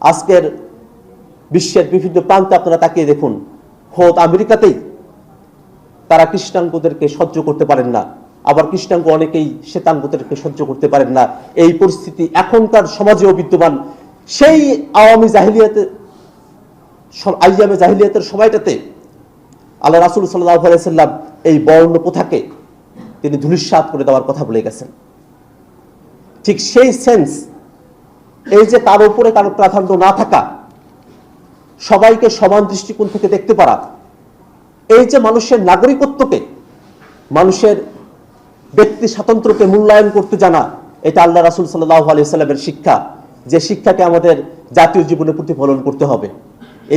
আজকের বিশ্বের বিভিন্ন প্রান্তে আপনারা তাকিয়ে দেখুন, খোদ আমেরিকাতেই তারা কৃষ্ণাঙ্গদেরকে সহ্য করতে পারেন না। আবার কৃষ্ণাঙ্গ অনেকেই শ্বেতাঙ্গদেরকে সহ্য করতে পারেন না। এই পরিস্থিতি এখনকার সমাজেও বিদ্যমান। সেই আওয়ামী জাহিলিয়াতে আইয়ামে জাহিলিয়াতের সময়টাতে আল্লাহ রাসুল সাল্লাহ আলাইসাল্লাম এই বর্ণ প্রথাকে তিনি ধূলিসাৎ করে দেওয়ার কথা বলে গেছেন। ঠিক সেই সেন্স এই যে তার উপরে কারও প্রাধান্য না থাকা, সবাইকে সমান দৃষ্টিকোণ থেকে দেখতে পারা, এই যে মানুষের নাগরিকত্বকে, মানুষের ব্যক্তি স্বাতন্ত্র্যকে মূল্যায়ন করতে জানা, এটা আল্লাহ রাসুল সাল্লাহ আলিয়াল্লামের শিক্ষা, যে শিক্ষাকে আমাদের জাতীয় জীবনে প্রতিফলন করতে হবে।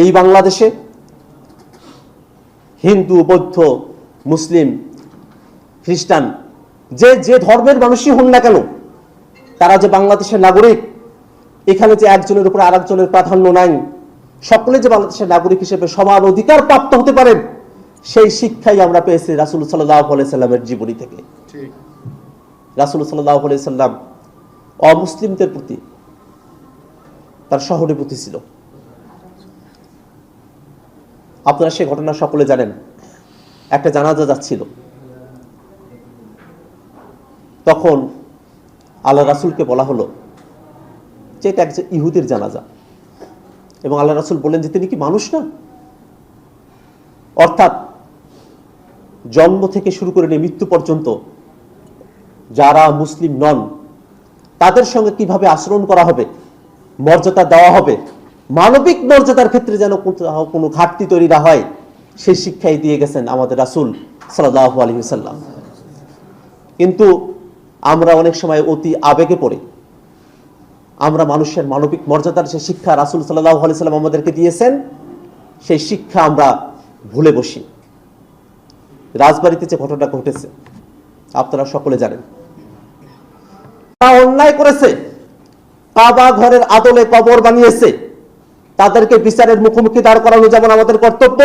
এই বাংলাদেশে হিন্দু, বৌদ্ধ, মুসলিম, খ্রিস্টান, যে যে ধর্মের মানুষই হন না কেন, তারা যে বাংলাদেশের নাগরিক এখানে যে একজনের উপর আর একজনের প্রাধান্য নাই সকলে যে বাংলাদেশের নাগরিক হিসেবে সমান অধিকার প্রাপ্ত হতে পারেন সেই শিক্ষাই আমরা পেয়েছি রাসুল সাল্লাহ সাল্লামের জীবনী থেকে। রাসুল সাল্লাহ সাল্লাম অমুসলিমদের প্রতি তার সহানুভূতি ছিল। আপনারা সে ঘটনা সকলে জানেন। একটা জানাজা যাচ্ছিল। তখন আল্লাহ রাসুলকে বলা হলো যে এটা একজন ইহুদির জানাজা। এবং আল্লাহ রাসুল বললেন যে, তিনি কি মানুষ না? অর্থাৎ জন্ম থেকে শুরু করে নিয়ে মৃত্যু পর্যন্ত যারা মুসলিম নন, তাদের সঙ্গে কীভাবে আচরণ করা হবে, মর্যাদা দেওয়া হবে, মানবিক মর্যাদার ক্ষেত্রে যেন কোনো ঘাটতি তৈরি না হয়, সেই শিক্ষাই দিয়ে গেছেন আমাদের রাসুল সাল্লাহ আলী সাল্লাম কিন্তু আমরা অনেক সময় অতি আবেগে পড়ে। আমরা মানুষের মানবিক মর্যাদার যে শিক্ষা রাসুল সাল্লাহ আলি সাল্লাম আমাদেরকে দিয়েছেন, সেই শিক্ষা আমরা ভুলে বসি। রাজবাড়িতে যে ঘটনা ঘটেছে, আপনারা সকলে জানেন। অন্যায় করেছে, কাবা ঘরের আদলে কবর বানিয়েছে। তাদেরকে বিচারের মুখোমুখি দাঁড় করানো যেমন আমাদের কর্তব্য,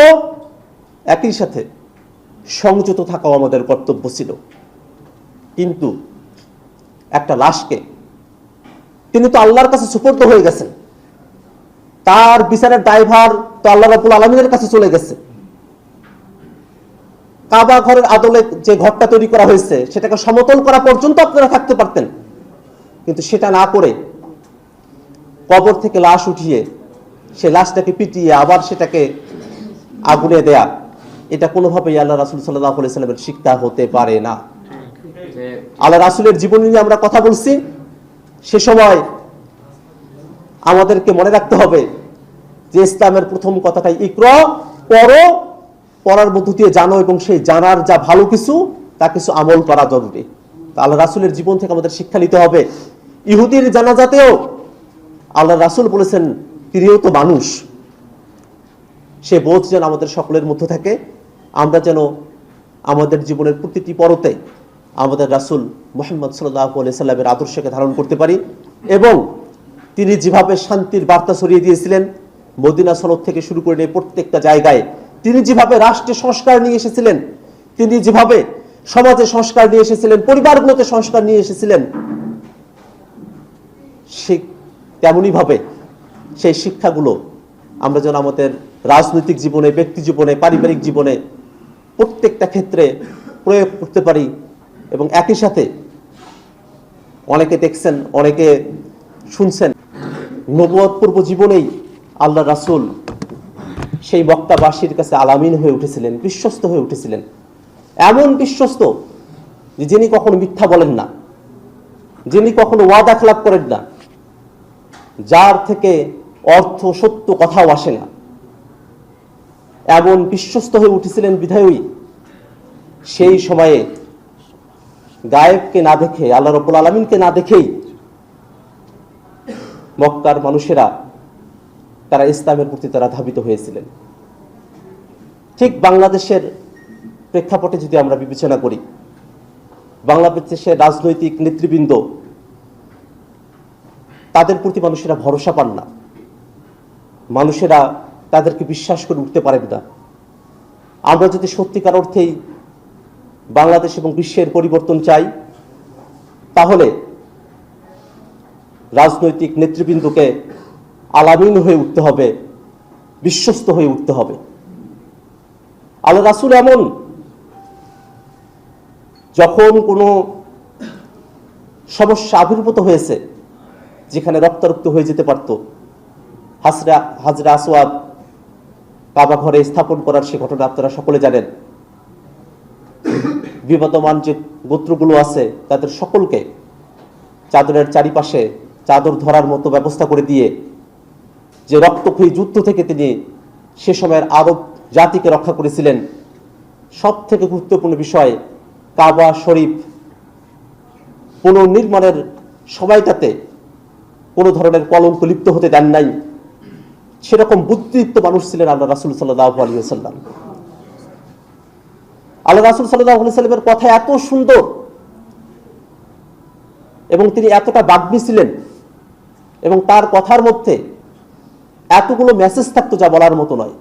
একই সাথে সংযত থাকাও আমাদের কর্তব্য ছিল। কিন্তু একটা লাশকে তিনি তো আল্লাহর কাছে সুপর্দ হয়ে গেছেন তার বিচারের ড্রাইভার তো আল্লাহ রাবুল আলমিনের কাছে চলে গেছে। কাবা ঘরের আদলে যে ঘরটা তৈরি করা হয়েছে সেটাকে সমতল করা পর্যন্ত আপনারা থাকতে পারতেন। কিন্তু সেটা না করে কবর থেকে লাশ উঠিয়ে সে লাশটাকে পিটিয়ে আবার সেটাকে আগুনে দেয়া এটা কোনোভাবেই আল্লাহ রাসুল সাল্লাহ সাল্লামের শিক্ষা হতে পারে না। আল্লাহ রাসুলের জীবন নিয়ে আমরা কথা বলছি। সে সময় আমাদেরকে মনে রাখতে হবে যে ইসলামের প্রথম কথাটাই ইকর, পড়ো, পড়ার মধ্য দিয়ে জানো এবং সেই জানার যা ভালো কিছু, তা কিছু আমল করা জরুরি। আল্লাহ রাসুলের জীবন থেকে আমাদের শিক্ষা নিতে হবে। ইহুদির জানাজাতেও আল্লাহ রাসুল বলেছেন তিনিও তো মানুষ, সে বোধ যেন আমাদের সকলের মধ্যে থাকে। আমরা যেন আমাদের জীবনের প্রতিটি পরতে আমাদের রাসুল মোহাম্মদ সাল্লামের আদর্শকে ধারণ করতে পারি এবং তিনি যেভাবে শান্তির বার্তা ছড়িয়ে দিয়েছিলেন, মদিনা সনদ থেকে শুরু করে নিয়ে প্রত্যেকটা জায়গায়, তিনি যেভাবে রাষ্ট্রে সংস্কার নিয়ে এসেছিলেন, তিনি যেভাবে সমাজে সংস্কার নিয়ে এসেছিলেন পরিবারগুলোতে সংস্কার নিয়ে এসেছিলেন সে তেমনইভাবে সেই শিক্ষাগুলো আমরা যেন আমাদের রাজনৈতিক জীবনে, ব্যক্তি জীবনে, পারিবারিক জীবনে প্রত্যেকটা ক্ষেত্রে প্রয়োগ করতে পারি। এবং একই সাথে অনেকে দেখছেন, অনেকে শুনছেন নবুয়ত পূর্ব জীবনেই আল্লাহ রাসুল সেই বক্তাবাসীর কাছে আলামিন হয়ে উঠেছিলেন, বিশ্বস্ত হয়ে উঠেছিলেন। এমন বিশ্বস্ত যে যিনি কখনো মিথ্যা বলেন না, যিনি কখনো ওয়াদা খেলাপ করেন না, যার থেকে অর্থ, সত্য কথাও আসে না। এমন বিশ্বস্ত হয়ে উঠেছিলেন বিধায়ী সেই সময়ে গায়েবকে না দেখে, আল্লাহ রব্বুল আলমিনকে না দেখেই মক্কার মানুষেরা তারা ইসলামের প্রতি তারা ধাবিত হয়েছিলেন। ঠিক বাংলাদেশের প্রেক্ষাপটে যদি আমরা বিবেচনা করি, বাংলাদেশের রাজনৈতিক নেতৃবৃন্দ, তাদের প্রতি মানুষেরা ভরসা পান না। মানুষেরা তাদেরকে বিশ্বাস করে উঠতে পারেন না। আমরা যদি সত্যিকার অর্থেই বাংলাদেশ এবং বিশ্বের পরিবর্তন চাই, তাহলে রাজনৈতিক নেতৃবৃন্দকে আলামিন হয়ে উঠতে হবে, বিশ্বস্ত হয়ে উঠতে হবে। আল্লাহ রাসুল এমন, যখন কোনো সমস্যা আবির্ভূত হয়েছে, যেখানে রক্তারক্ত হয়ে যেতে পারত হাসরা হাজরা আসওয়াদ কাবা ঘরে স্থাপন করার সে ঘটনা আপনারা সকলে জানেন। বিবদমান যে গোত্রগুলো আছে, তাদের সকলকে চাদরের চারিপাশে চাদর ধরার মতো ব্যবস্থা করে দিয়ে যে রক্তক্ষয়ী যুদ্ধ থেকে তিনি সে সময়ের আরব জাতিকে রক্ষা করেছিলেন সব থেকে গুরুত্বপূর্ণ বিষয় কাবা শরীফ পুনর্নির্মাণের সময়টাতে কোনো ধরনের কলঙ্ক লিপ্ত হতে দেন নাই। সেরকম বুদ্ধিদীপ্ত মানুষ ছিলেন আল্লাহ রাসুল সাল্লাহ আলী সাল্লাম আল্লাহ রাসুল সাল্লাহ সাল্লামের কথা এত সুন্দর এবং তিনি এতটা বাগ্মী ছিলেন এবং তার কথার মধ্যে এতগুলো মেসেজ থাকতো যা বলার মতো নয়।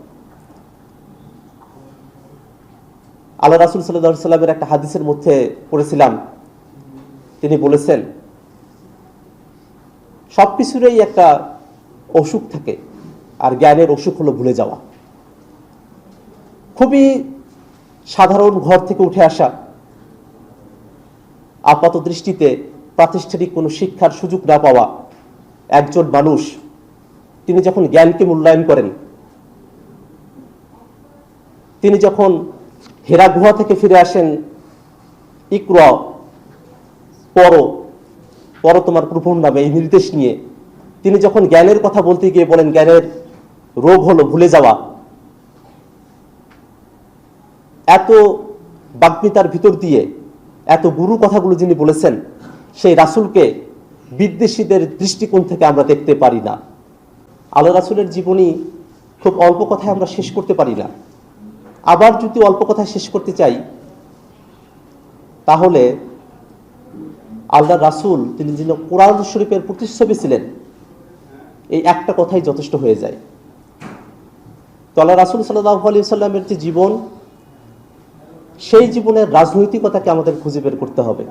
আল্লাহ রাসুল সাল্লাহ সাল্লামের একটা হাদিসের মধ্যে পড়েছিলাম। তিনি বলেছেন সব কিছুরই একটা অসুখ থাকে, আর জ্ঞানের অসুখ হলো ভুলে যাওয়া। খুবই সাধারণ ঘর থেকে উঠে আসা। আপাত দৃষ্টিতে প্রাতিষ্ঠানিক কোনো শিক্ষার সুযোগ না পাওয়া একজন মানুষ, তিনি যখন জ্ঞানকে মূল্যায়ন করেন, তিনি যখন হেরা গুহা থেকে ফিরে আসেন, ইকর, পর পর তোমার প্রভুর নামে এই নির্দেশ নিয়ে, তিনি যখন জ্ঞানের কথা বলতে গিয়ে বলেন, জ্ঞানের রোগ হলো ভুলে যাওয়া। এত বাগ্মিতার ভিতর দিয়ে, এত গুরু কথাগুলো যিনি বলেছেন, সেই রাসুলকে বিদ্বেষীদের দৃষ্টিকোণ থেকে আমরা দেখতে পারি না। আল্লাহ রাসুলের জীবনী খুব অল্প কথায় আমরা শেষ করতে পারি না। আবার যদি অল্প কথায় শেষ করতে চাই, তাহলে আল্লাহ রাসুল, তিনি যিনি কোরআন শরীফের প্রতিচ্ছবি ছিলেন, এই একটা কথাই যথেষ্ট হয়ে যায়। তো আল্লাহ রাসুল সাল্লাহ আলী সাল্লামের যে জীবন সেই জীবনের রাজনৈতিকতাকে আমাদের খুঁজে বের করতে হবে।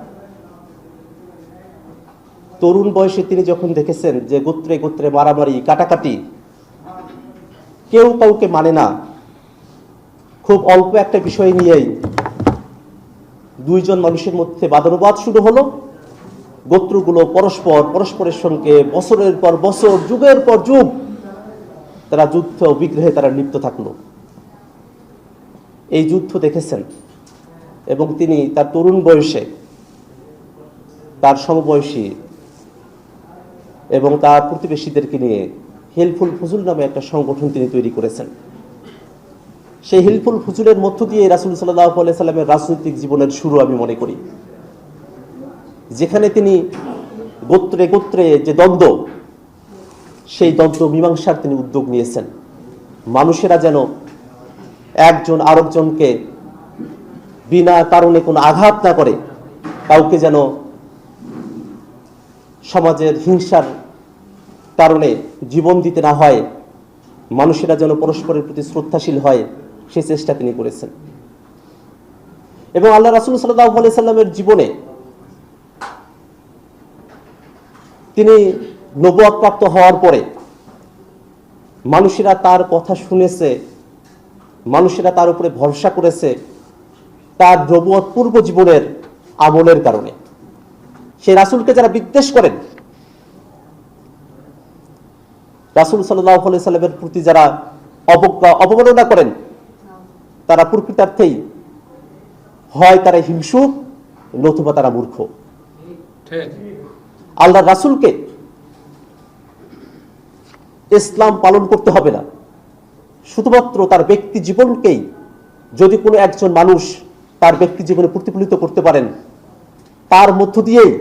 তরুণ বয়সে তিনি যখন দেখেছেন যে গোত্রে গোত্রে মারামারি, কাটাকাটি, কেউ কাউকে মানে না, খুব অল্প একটা বিষয় নিয়েই দুইজন মানুষের মধ্যে বাদানুবাদ শুরু হলো। গোত্রগুলো পরস্পর, পরস্পরের সঙ্গে বছরের পর বছর, যুগের পর যুগ তারা যুদ্ধ বিগ্রহে তারা লিপ্ত থাকল। এই যুদ্ধ দেখেছেন। এবং তিনি তার তরুণ বয়সে, তার সমবয়সী এবং তার প্রতিবেশীদেরকে নিয়ে হেলফুল ফজুল নামে একটা সংগঠন তিনি তৈরি করেছেন। সেই হিলফুল ফজুলের মধ্য দিয়ে রাসুল সাল্লাহ সাল্লামের রাজনৈতিক জীবনের শুরু আমি মনে করি। যেখানে তিনি গোত্রে গোত্রে যে দ্বন্দ্ব, সেই দ্বন্দ্ব মীমাংসার তিনি উদ্যোগ নিয়েছেন। মানুষেরা যেন একজন আরেকজনকে বিনা কারণে কোনো আঘাত না করে কাউকে যেন সমাজের হিংসার কারণে জীবন দিতে না হয়, মানুষেরা যেন পরস্পরের প্রতি শ্রদ্ধাশীল হয় সেই চেষ্টা তিনি করেছেন। এবং আল্লাহ রাসুল সাল্লাহ সাল্লামের জীবনে তিনি নবপ্রাপ্ত হওয়ার পরে মানুষেরা তার কথা শুনেছে, মানুষেরা তার উপরে ভরসা করেছে তার নবুয়ত পূর্ব জীবনের আমলের কারণে। সেই রাসুলকে যারা বিদ্বেষ করেন, রাসুল সাল্লামের প্রতি যারা অবজ্ঞা, অবমাননা করেন, তারা প্রকৃতার্থেই হয় তারা হিংসুক নতুবা তারা মূর্খ। আল্লাহ রাসুলকে ইসলাম পালন করতে হবে না। শুধুমাত্র তার ব্যক্তি জীবনকেই যদি কোনো একজন মানুষ তার ব্যক্তি জীবনে প্রতিফলিত করতে পারেন। তার মধ্য দিয়েই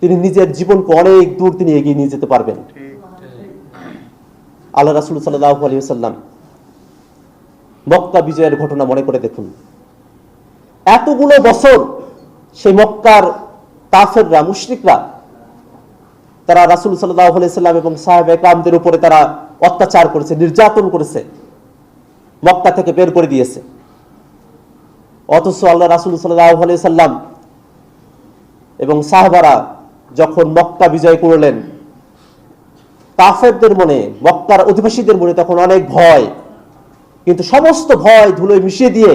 তিনি নিজের জীবনকে অনেক দূর তিনি এগিয়ে নিয়ে যেতে পারবেন। আল্লাহ রাসুল সাল্লাহ আলী সাল্লাম মক্কা বিজয়ের ঘটনা মনে করে দেখুন। এতগুলো বছর সেই মক্কার কাফেররা, মুশরিকরা, তারা রাসুল সাল্লাহ সাল্লাম এবং সাহেব একরামদের উপরে তারা অত্যাচার করেছে, নির্যাতন করেছে, মক্কা থেকে বের করে দিয়েছে। অথচ আল্লাহ রাসুল সাল্লাহ সাল্লাম এবং সাহবারা যখন মক্কা বিজয় করলেন, কাফেরদের মনে, মক্কার অধিবাসীদের মনে তখন অনেক ভয়। কিন্তু সমস্ত ভয় ধুলোয় মিশিয়ে দিয়ে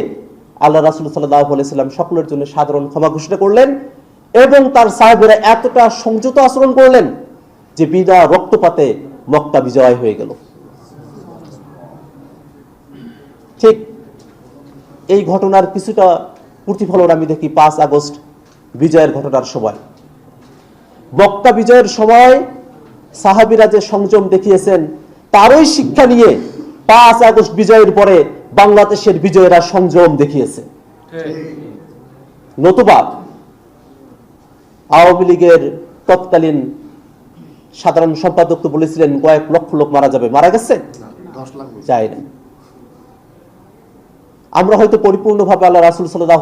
আল্লাহ রাসুল সাল্লাহ আলাইসাল্লাম সকলের জন্য সাধারণ ক্ষমা ঘোষণা করলেন এবং তার সাহেবেরা এতটা সংযত আচরণ করলেন যে বিনা রক্তপাতে মক্কা বিজয় হয়ে গেল। ঠিক এই ঘটনার কিছুটা প্রতিফলন আমি দেখি পাঁচ আগস্ট বিজয়ের ঘটনার সময়। মক্কা বিজয়ের সময় সাহাবিরা যে সংযম দেখিয়েছেন তারই শিক্ষা নিয়ে পাঁচ আগস্ট বিজয়ের পরে বাংলাদেশের বিজয়েরা সংযম দেখিয়েছে। নতুবা আওয়ামী লীগের তৎকালীন সাধারণ সম্পাদক তো বলেছিলেন কয়েক লক্ষ লোক মারা যাবে। মারা গেছে। যায় না আমরা হয়তো পরিপূর্ণভাবে আল্লাহ রাসুল সাল্লাহ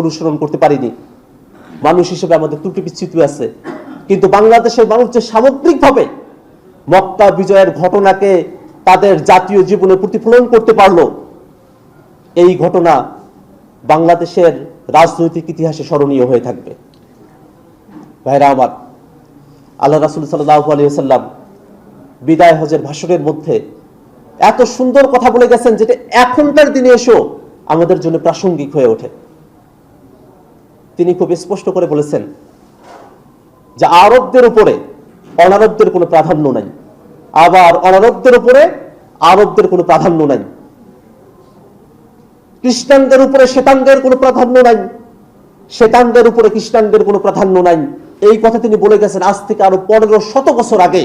অনুসরণ করতে পারিনি। মানুষ হিসেবে আমাদের ত্রুটি বিচ্যুতি আছে। কিন্তু বাংলাদেশের মানুষ যে সামগ্রিকভাবে মক্কা বিজয়ের ঘটনাকে তাদের জাতীয় জীবনে প্রতিফলন করতে পারল, এই ঘটনা বাংলাদেশের রাজনৈতিক ইতিহাসে স্মরণীয় হয়ে থাকবে। ভাইরা আমার, আল্লাহ রাসুল সাল্লাহ আলিয়াল্লাম বিদায় হজের ভাষণের মধ্যে এত সুন্দর কথা বলে গেছেন যেটা এখনকার দিনে এসেও আমাদের জন্য প্রাসঙ্গিক হয়ে ওঠে। তিনি খুব স্পষ্ট করে বলেছেন যে আরবদের উপরে অনারবদের কোনো প্রাধান্য নাই। আবার অনারবদের উপরে আরবদের কোনো প্রাধান্য নাই। খ্রিস্টানদের উপরে শ্বেতাঙ্গের কোনো প্রাধান্য নাই। শ্বেতাঙ্গের উপরে খ্রিস্টানদের কোনো প্রাধান্য নাই। এই কথা তিনি বলে গেছেন আজ থেকে আরও পনেরো শত বছর আগে।